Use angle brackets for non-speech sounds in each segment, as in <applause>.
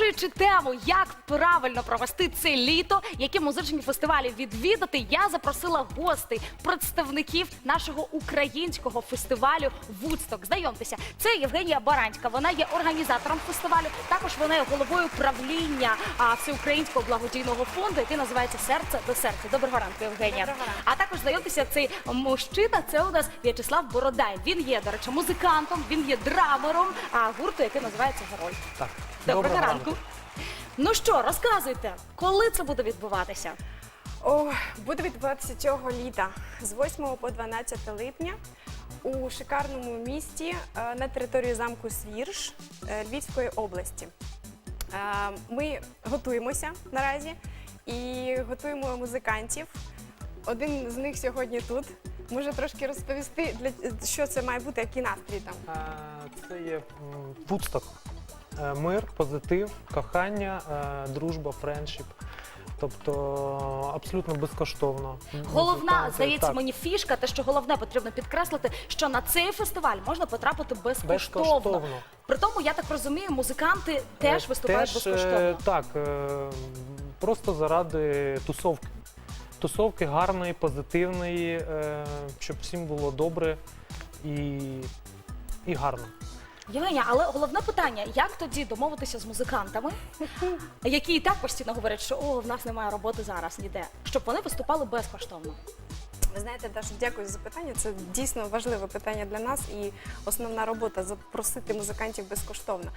Обговорюючи тему, як правильно провести це літо, які музичні фестивалі відвідати, я запросила гостей, представників нашого українського фестивалю Вудсток. Знайомтеся, це Євгенія Баранська. Вона є організатором фестивалю. Також вона є головою правління а, всеукраїнського благодійного фонду, який називається Серце до серця. Доброго ранку, Євгенія. Доброго ранку. А також знайомтеся, цей мужчина. Це у нас В'ячеслав Бородай. Він є, до речі, музикантом, він є драмером а, гурту, який називається Герой. Так, Доброго, ранку. Ну що, розказуйте, коли це буде відбуватися? О, буде відбуватися цього літа з 8 по 12 липня у шикарному місті е, на території замку Свірж е, Львівської області. Е, Ми готуємося наразі і готуємо музикантів. Один з них сьогодні тут. Може трошки розповісти, для що це має бути, який настрій там. Е, Це є. Е, Мир, позитив, кохання, е, дружба, френдшіп. Тобто абсолютно безкоштовно. Головна, здається, так, мені фішка, те, що головне потрібно підкреслити, що на цей фестиваль можна потрапити безкоштовно. безкоштовно. При тому, я так розумію, музиканти теж Е, виступають теж, е, безкоштовно. Так, е, просто заради тусовки. Тусовки гарної, позитивної, е, щоб всім було добре і, і гарно. Євгенія, але головне питання: як тоді домовитися з музикантами, <laughs> які і так постійно говорять, що о, в нас немає роботи зараз ніде, щоб вони виступали безкоштовно. Ви знаєте, Даша, дякую за питання. Це дійсно важливе питання для нас і основна робота запросити музикантів безкоштовно.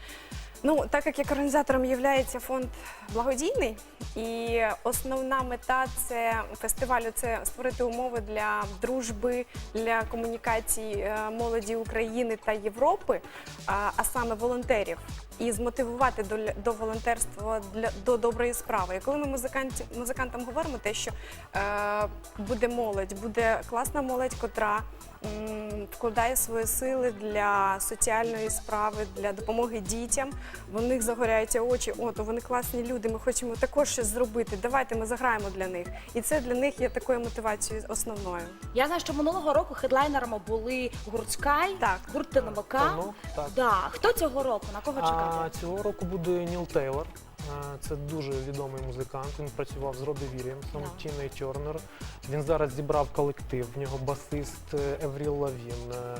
Ну, так як як організатором є фонд благодійний, і основна мета це фестивалю це створити умови для дружби, для комунікації е, молоді України та Європи, а, саме волонтерів, і змотивувати до, до волонтерства для до доброї справи. І коли ми музиканті, музикантам говоримо те, що е, буде молодь, буде класна молодь, котра вкладає свої сили для соціальної справи, для допомоги дітям. В них загоряються очі. О, то вони класні люди. Ми хочемо також щось зробити. Давайте ми заграємо для них. І це для них є такою мотивацією основною. Я знаю, що минулого року хедлайнерами були гурт Скай, Так. гурт ТНВК. Танок, так. Да. Хто цього року? На кого А цього року буде Ніл Тейлор. Це дуже відомий музикант. Він працював з Робі Вільямсом, Да. Тіною Тернер. Він зараз зібрав колектив. В нього басист е, Евріл Лавін. е,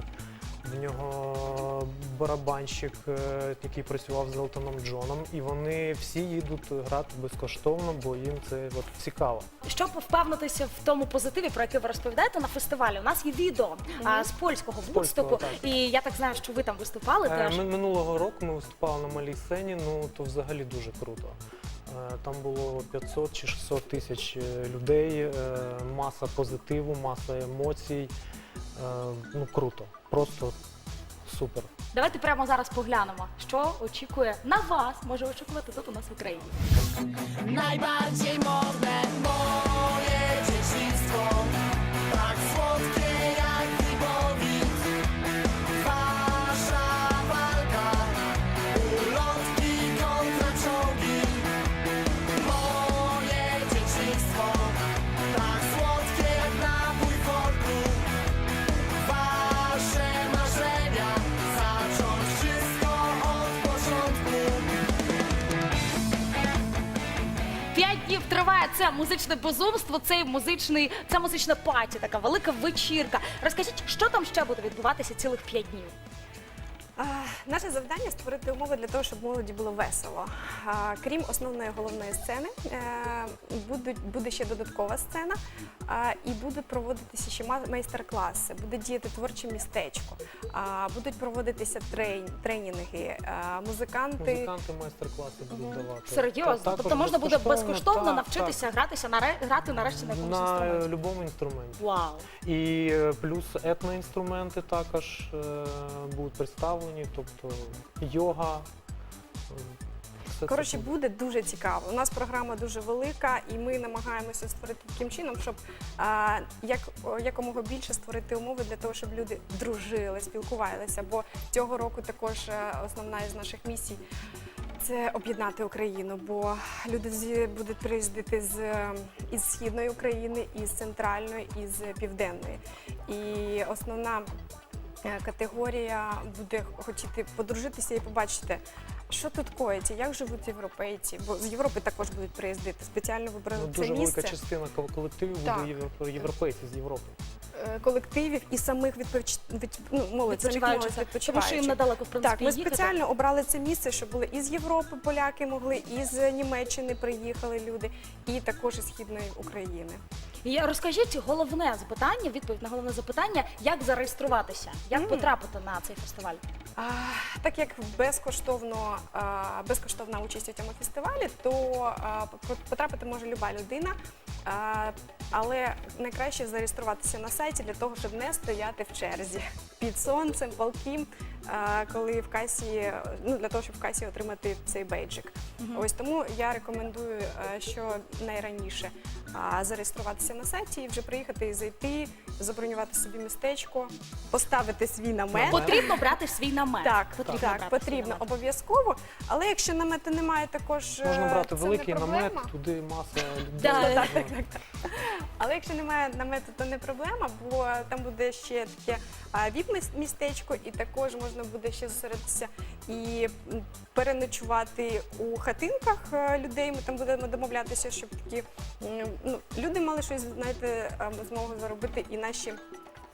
В нього барабанщик, е, який працював з Елтоном Джоном. І вони всі їдуть грати безкоштовно, бо їм це от, цікаво. Щоб впевнитися в тому позитиві, про який ви розповідаєте на фестивалі, у нас є відео з польського З виступу, польського, так. і я так знаю, що ви там виступали Е, теж. ми- Минулого року ми виступали на малій сцені, ну то взагалі дуже круто. Е, Там було 500 чи 600 тисяч е, людей, маса позитиву, маса емоцій. Е, Ну круто, просто супер. Давайте прямо зараз поглянемо, що очікує на вас, може очікувати тут у нас в Україні. Najbardziej днів триває це музичне безумство, цей музичний, ця музична паті, така велика вечірка. Розкажіть, що там ще буде відбуватися цілих п'ять днів? А, Наше завдання створити умови для того, щоб молоді було весело. А, Крім основної головної сцени, е, будуть, буде ще додаткова сцена, а, і будуть проводитися ще ма- майстер-класи, буде діяти творче містечко, а, будуть проводитися тренінги, а, музиканти. Музиканти майстер-класи будуть давати. Серйозно, також тобто можна буде безкоштовно так, навчитися гратися на ре- грати нарешті на так. якомусь на інструменті. будь-якому інструменті. Вау! І е, плюс етноінструменти також е, будуть представлені, тобто йога. все Коротше, буде. буде дуже цікаво. У нас програма дуже велика, і ми намагаємося створити таким чином, щоб а, як якомога більше створити умови для того, щоб люди дружили, спілкувалися. Бо цього року також е, основна із наших місій. Це об'єднати Україну, бо люди будуть приїздити з е, із східної України, із центральної, із південної. І основна категорія буде хотіти подружитися і побачити, що тут коїться, як живуть європейці, бо з Європи також будуть приїздити. Спеціально вибрали Ну, це дуже велика частина колективів Так. буде євро- європейці з Європи. е, колективів і самих відпоч... від... ну, молодь, самих молодь тому що їм недалеко в принципі Так, ми їхати. спеціально обрали це місце, щоб були із Європи поляки могли, із Німеччини приїхали люди, і також із Східної України. І розкажіть головне запитання, відповідь на головне запитання, як зареєструватися, як Мгм. потрапити на цей фестиваль. А, так як безкоштовно, а, безкоштовна участь у цьому фестивалі, то а, по- потрапити може люба людина. А, але найкраще зареєструватися на сайті для того, щоб не стояти в черзі під сонцем, палким, а, коли в касі, ну для того, щоб в касі отримати цей бейджик. Ось тому я рекомендую, е, що найраніше а, зареєструватися на сайті і вже приїхати і зайти, забронювати собі містечко, поставити свій намет. Намет. Потрібно брати свій намет. Так, потрібно так, брати свій потрібно намет. обов'язково. Але якщо намету немає, також е, Можна брати це великий не проблема. намет, туди маса людей. Так, так, так, так. Але якщо немає намету, то не проблема, бо там буде ще таке віп-містечко, і також можна буде ще зосередитися і переночувати у хатинках е, людей. Ми там будемо домовлятися, щоб такі ну, люди мали щось знаєте, е, змогу заробити, і наші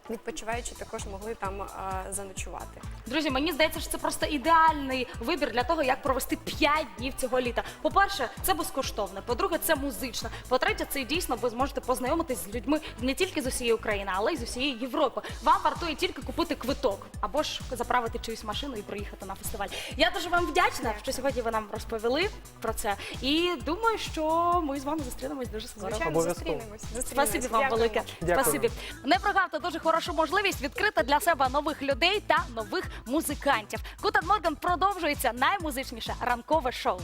відпочиваючі також могли там е, заночувати. Друзі, мені здається, що це просто ідеальний вибір для того, як провести 5 днів цього літа. По-перше, це безкоштовне. По-друге, це музично. По-третє, це дійсно ви зможете познайомитись з людьми не тільки з усієї України, але й з усієї Європи. Вам вартує тільки купити квиток або ж заправити чиюсь машину і приїхати на фестиваль. Я дуже вам вдячна, що сьогодні ви нам розповіли про це. І думаю, що ми з вами зустрінемось дуже скоро. Звичайно, зустрінемось. зустрінемось. Спасибі вам Дякуємо. велике. Дякую. Спасибі. Не прогавте дуже хорошу можливість відкрити для себе нових людей та нових музикантів. Кутан Морган продовжується наймузичніше ранкове шоу.